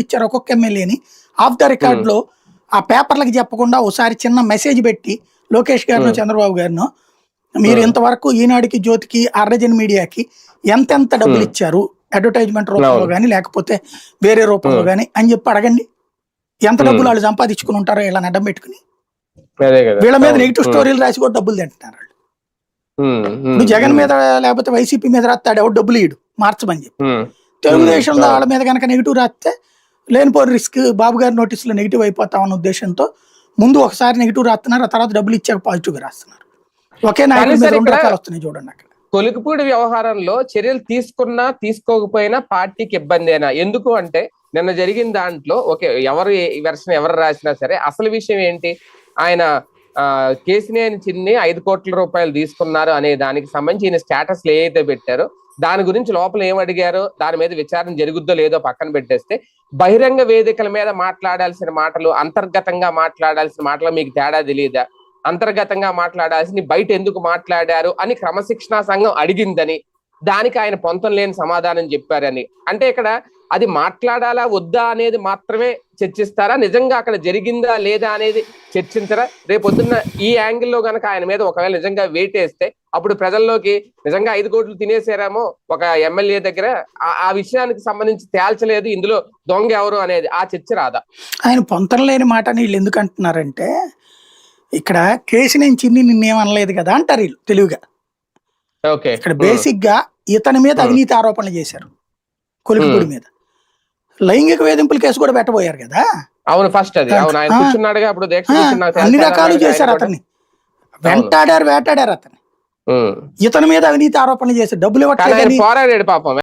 ఇచ్చారు ఒక్కొక్క ఎమ్మెల్యేని. ఆఫ్ ద రికార్డ్లో ఆ పేపర్లకు చెప్పకుండా ఒకసారి చిన్న మెసేజ్ పెట్టి లోకేష్ గారినో చంద్రబాబు గారినో మీరు ఇంతవరకు ఈనాడుకి జ్యోతికి అర్రజన్ మీడియాకి ఎంతెంత డబ్బులు ఇచ్చారు? అడ్వర్టైజ్మెంట్ రూపంలో. కానీ లేకపోతే వేరే రూపంలో. కానీ అని చెప్పి అడగండి. ఎంత. డబ్బులు వాళ్ళు సంపాదించుకుని ఉంటారో ఇలా అడ్డం పెట్టుకుని. వీళ్ళ మీద. నెగిటివ్ స్టోరీలు రాసి కూడా డబ్బులు తింటున్నారు వాళ్ళు. జగన్ మీద లేకపోతే వైసీపీ మీద రాస్తాడు ఎవరు డబ్బులు ఇయ్యడు. మార్చమని చెప్పి. తెలుగుదేశంలో. వాళ్ళ మీద కనుక నెగిటివ్ రాస్తే లేనిపోని రిస్క్ బాబు గారి నోటీసులో నెగిటివ్ అయిపోతామన్న ఉద్దేశంతో ముందు ఒకసారి నెగిటివ్ రాస్తున్నారు ఆ తర్వాత డబ్బులు ఇచ్చాక పాజిటివ్గా రాస్తున్నారు. ఒకే నాయకుడి రెండు రకాలు వస్తున్నాయి చూడండి అక్కడ. కొలికిపూడి వ్యవహారంలో చర్యలు తీసుకున్నా తీసుకోకపోయినా పార్టీకి ఇబ్బందేనా? ఎందుకు అంటే నిన్న జరిగిన దాంట్లో ఓకే ఎవరు వెర్షన్ ఎవరు రాసినా సరే అసలు విషయం ఏంటి? ఆయన కేసినేని చిన్ని ఐదు కోట్ల రూపాయలు తీసుకున్నారు అనే దానికి సంబంధించి ఈయన స్టేటస్ ఏదైతే పెట్టారో దాని గురించి లోపల ఏం అడిగారో? దాని మీద విచారణ జరుగుద్దో లేదో పక్కన పెట్టేస్తే బహిరంగ వేదికల మీద మాట్లాడాల్సిన మాటలు అంతర్గతంగా మాట్లాడాల్సిన మాటలు మీకు తేడా తెలియదా అంతర్గతంగా మాట్లాడాల్సింది బయట ఎందుకు మాట్లాడారు? అని క్రమశిక్షణా సంఘం అడిగిందని దానికి ఆయన పొంతం లేని సమాధానం చెప్పారని. అంటే ఇక్కడ అది మాట్లాడాలా వద్దా అనేది మాత్రమే చర్చిస్తారా? నిజంగా అక్కడ జరిగిందా లేదా అనేది చర్చించరా? రేపొద్దున్న ఈ యాంగిల్లో గనక ఆయన మీద ఒకవేళ నిజంగా వెయిట్ వేస్తే అప్పుడు ప్రజల్లోకి నిజంగా ఐదు కోట్లు తినేసారేమో ఒక ఎమ్మెల్యే దగ్గర. ఆ- విషయానికి సంబంధించి తేల్చలేదు. ఇందులో దొంగ ఎవరు అనేది ఆ చర్చ రాదా. ఆయన పొంతన లేని మాట వీళ్ళు ఎందుకు అంటున్నారంటే ఇక్కడ కేసు నేను చిన్ని నిన్నేమనలేదు కదా అంటారు వీళ్ళు తెలివిగా. ఓకే. ఇక్కడ బేసిక్గా ఇతని మీద. అవినీతి ఆరోపణలు చేశారు. కొలికిపూడి మీద. లైంగిక వేధింపుల కేసు కూడా పెట్టబోయారు కదా. అవును ఫస్ట్ అది. అవును ఆయన. కూర్చున్నాడుగా అప్పుడు అన్ని రకాలు చేశారు. అతన్ని. వెంటాడారు వేటాడారు అతన్ని. ఇతని మీద అవినీతి ఆరోపణలు చేశారు డబ్బులు ఇవ్వట్లేదని పోరాడాడు పాపం.